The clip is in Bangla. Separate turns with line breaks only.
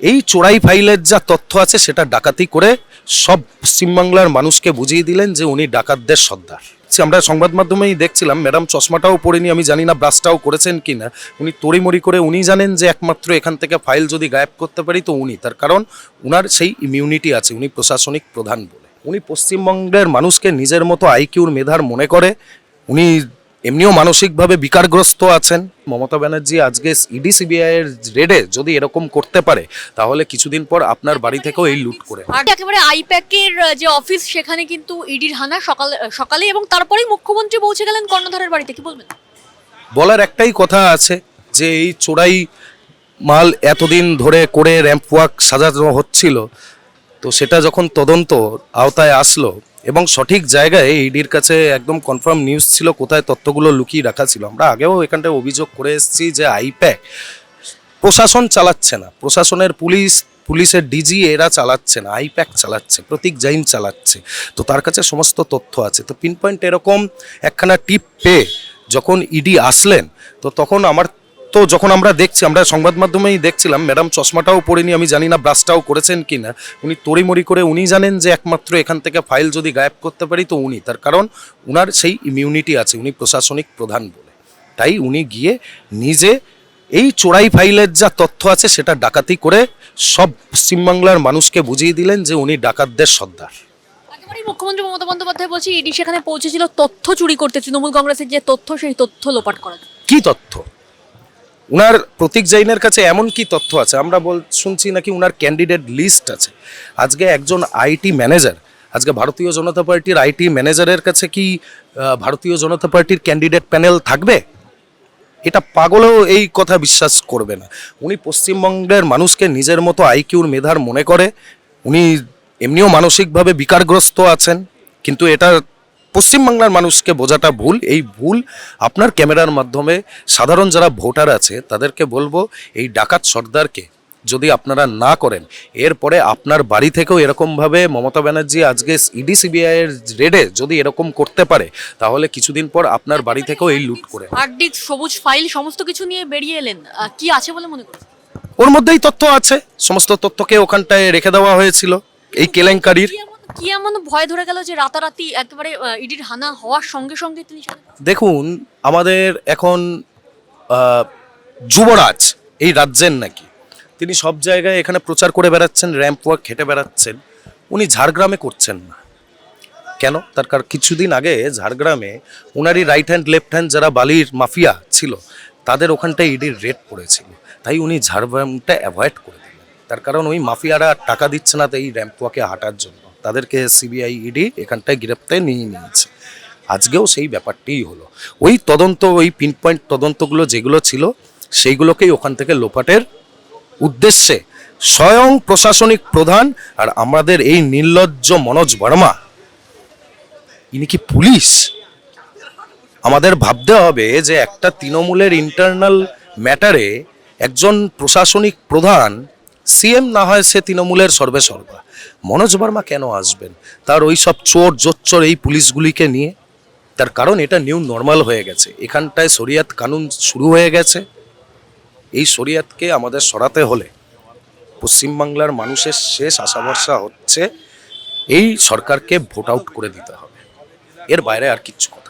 এই চোরাই ফাইলের যা তথ্য আছে সেটা ডাকাতি করে সব পশ্চিমবাংলার মানুষকে বুঝিয়ে দিলেন যে উনি ডাকাতদের সর্দার। আমরা সংবাদ মাধ্যমেই দেখছিলাম, ম্যাডাম চশমাটাও পরেনি আমি জানি না ব্রাশটাও করেছেন কি না উনি তড়িমড়ি করে উনি জানেন যে একমাত্র এখান থেকে ফাইল যদি গায়েব করতে পারি তো উনি, তার কারণ উনার সেই ইমিউনিটি আছে, উনি প্রশাসনিক প্রধান বলে। উনি পশ্চিমবঙ্গের মানুষকে নিজের মতো আইকিউর মেধার মনে করে, উনি এমনিও মানসিকভাবে বিকারগ্রস্ত আছেন। মমতা ব্যানার্জি আজকে ইডি সিবিআই এর রেডে যদি এরকম করতে পারে তাহলে কিছুদিন পর আপনার বাড়ি থেকেও এই লুট করে।
আর একেবারে আইপ্যাকের যে অফিস সেখানে কিন্তু ইডির হানা সকালে সকালে এবং তারপরেই মুখ্যমন্ত্রী পৌঁছে গেলেন কর্ণধারের বাড়িতে। কি বলবেন?
বলার একটাই কথা আছে যে এই চোরাই মাল এতদিন ধরে করে র্যাম্প ওয়ার্ক সাজানো হচ্ছিল তো সেটা যখন তদন্ত আওতায় আসলো এবং সঠিক জায়গায় ইডির কাছে একদম কনফার্ম নিউজ ছিল কোথায় তথ্যগুলো লুকিয়ে রাখা ছিল। আমরা আগেও এখানটায় অভিযোগ করে এসেছি যে আইপ্যাক প্রশাসন চালাচ্ছে না। প্রশাসনের পুলিশ, পুলিশের ডিজি এরা চালাচ্ছে না, আইপ্যাক চালাচ্ছে, প্রতীক জাইন চালাচ্ছে। তো তার কাছে সমস্ত তথ্য আছে। তো পিন পয়েন্ট এরকম একখানা টিপ পেয়ে যখন ইডি আসলেন, তো তখন আমার তো যখন আমরা দেখছি আমরা সংবাদ মাধ্যমেই দেখছিলাম ম্যাডাম চশমাটাও পরেনি আমি জানি না ব্রাশটাও করেছেন কি না উনি তড়িমড়ি করে উনি জানেন যে একমাত্র এখান থেকে ফাইল যদি গায়েব করতে পারি তো উনি। তার কারণ উনার সেই ইমিউনিটি আছে উনি প্রশাসনিক প্রধান বলে। তাই উনি গিয়ে নিজে এই চোরাই ফাইলের যা তথ্য আছে সেটা ডাকাতি করে সব পশ্চিমবাংলার মানুষকে বুঝিয়ে দিলেন যে উনি ডাকাতদের সর্দার।
মুখ্যমন্ত্রী মমতা বন্দ্যোপাধ্যায় বলছে ইডি সেখানে পৌঁছেছিল তথ্য চুরি করতে তৃণমূল কংগ্রেসের যে তথ্য সেই তথ্য লোপাট করা
কি তথ্য? উনার প্রতীক জৈনের কাছে এমন কি তথ্য আছে? আমরা বল, শুনছি নাকি উনার ক্যান্ডিডেট লিস্ট আছে। আজকে একজন আইটি ম্যানেজার আজকে ভারতীয় জনতা পার্টির আইটি ম্যানেজারের কাছে কি ভারতীয় জনতা পার্টির ক্যান্ডিডেট প্যানেল থাকবে? এটা পাগলেও এই কথা বিশ্বাস করবে না। উনি পশ্চিমবঙ্গের মানুষকে নিজের মতো আইকিউর মেধার মনে করে। উনি এমনিও মানসিকভাবে বিকারগ্রস্ত আছেন, কিন্তু এটা পশ্চিমবাংলার মানুষকে বোঝাটা ভুল। এই ভুল আপনার ক্যামেরার মাধ্যমে সাধারণ যারা ভোটার আছে তাদেরকে বলব এই ডাকাত সর্দারকে যদি আপনারা না করেন এরপরে আপনার বাড়ি থেকেও এরকমভাবে মমতা ব্যানার্জি আজকে ইডি সিবিআইয়ের রেডে যদি এরকম করতে পারে তাহলে কিছুদিন পর আপনার বাড়ি থেকেও এই লুট করে। নেবে।
হার্ড ডিস্ক সবুজ ফাইল সমস্ত কিছু নিয়ে বেরিয়ে এলেন। কি আছে বলে মনে করছেন?
ওর মধ্যেই তথ্য আছে। সমস্ত তথ্যকে ওখানটায় রেখে দেওয়া হয়েছিল। এই কেলেঙ্কারির
কি এমন ভয় ধরে গেল যে রাতারাতি একেবারে ইডির হানা হওয়ার সঙ্গে সঙ্গে তিনি
দেখুন, আমাদের এখন যুবরাজ, এই রাজ্যের নাকি, তিনি সব জায়গায় এখানে প্রচার করে বেড়াচ্ছেন র্যাম্প ওয়ার্ক খেটে বেড়াচ্ছেন, উনি ঝাড়গ্রামে করছেন না। কেন? তার কারণ কিছুদিন আগে ঝাড়গ্রামে উনারই রাইট হ্যান্ড লেফট হ্যান্ড যারা বালির মাফিয়া ছিল, তাদের ওখানটায় ইডির রেট পড়েছিল। তাই উনি ঝাড়গ্রামটা অ্যাভয়েড করে দিলেন। তার কারণ ওই মাফিয়ারা টাকা দিচ্ছে না, তাই র্যাম্প ওয়াকে হাঁটার জন্য। তাদেরকে সিবিআই ইডি এখানটায় গ্রেপ্তারে নিয়ে নিয়েছে। আজকেও সেই ব্যাপারটিই হলো। ওই তদন্ত, ওই পিন পয়েন্ট তদন্তগুলো যেগুলো ছিল, সেইগুলোকেই ওখান থেকে লোপাটের উদ্দেশ্যে স্বয়ং প্রশাসনিক প্রধান আর আমাদের এই নির্লজ্জ মনোজ বর্মা, ইনি কি পুলিশ? আমাদের ভাবতে হবে যে একটা তৃণমূলের ইন্টারনাল ম্যাটারে একজন প্রশাসনিক প্রধান সিএম না হয় সে তৃণমূলের সর্বে সর্বা মনোজ বর্মা কেন আসবেন? তার ওই সব চোর জোচ্চর এই পুলিশগুলিকে নিয়ে? তার কারণ এটা নিউ নর্মাল হয়ে গেছে। এখানটায় শরিয়াত কানুন শুরু হয়ে গেছে। এই শরিয়াতকে আমাদের সরাতে হলে পশ্চিমবাংলার মানুষের শেষ আশা ভরসা হচ্ছে এই সরকারকে ভোট আউট করে দিতে হবে। এর বাইরে আর কিচ্ছু কথা।